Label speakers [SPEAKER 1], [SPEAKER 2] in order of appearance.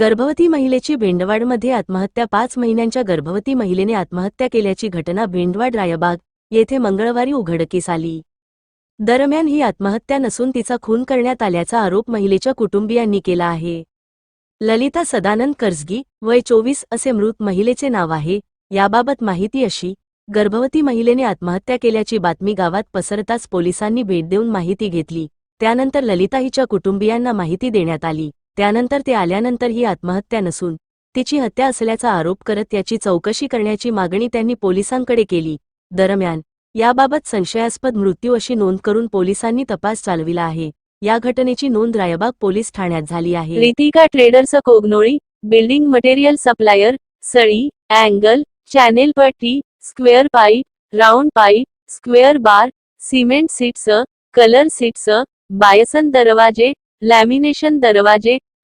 [SPEAKER 1] गर्भवती महिलेची भेंडवाडमध्ये आत्महत्या पाच महिन्यांच्या गर्भवती महिलेने आत्महत्या केल्याची घटना भेंडवाड रायबाग येथे मंगळवारी उघडकीस आली. दरम्यान ही आत्महत्या नसून तिचा खून करण्यात आल्याचा आरोप महिलेच्या कुटुंबियांनी केला आहे. ललिता सदानंद कर्जगी वय चोवीस असे मृत महिलेचे नाव आहे. याबाबत माहिती अशी गर्भवती महिलेने आत्महत्या केल्याची बातमी गावात पसरताच पोलिसांनी भेट देऊन माहिती घेतली. त्यानंतर ललिता हिच्या कुटुंबियांना माहिती देण्यात आली. त्यानंतर ते आल्यानंतर ही आत्महत्या नसून तिची हत्या असल्याचा आरोप करत याची चौकशी करण्याची मागणी त्यांनी पोलिसांकडे केली. दरम्यान याबाबत संशयास्पद मृत्यू अशी नोंद करून पोलिसांनी तपास चालविला आहे. या घटनेची नोंद रायबाग पोलीस ठाण्यात झाली आहे.
[SPEAKER 2] Ritika traders Kognoli building material supplier सळी angle channel पट्टी square pipe round pipe square bar cement sheets colour sheets bison दरवाजे लॅमिनेशन दरवाजे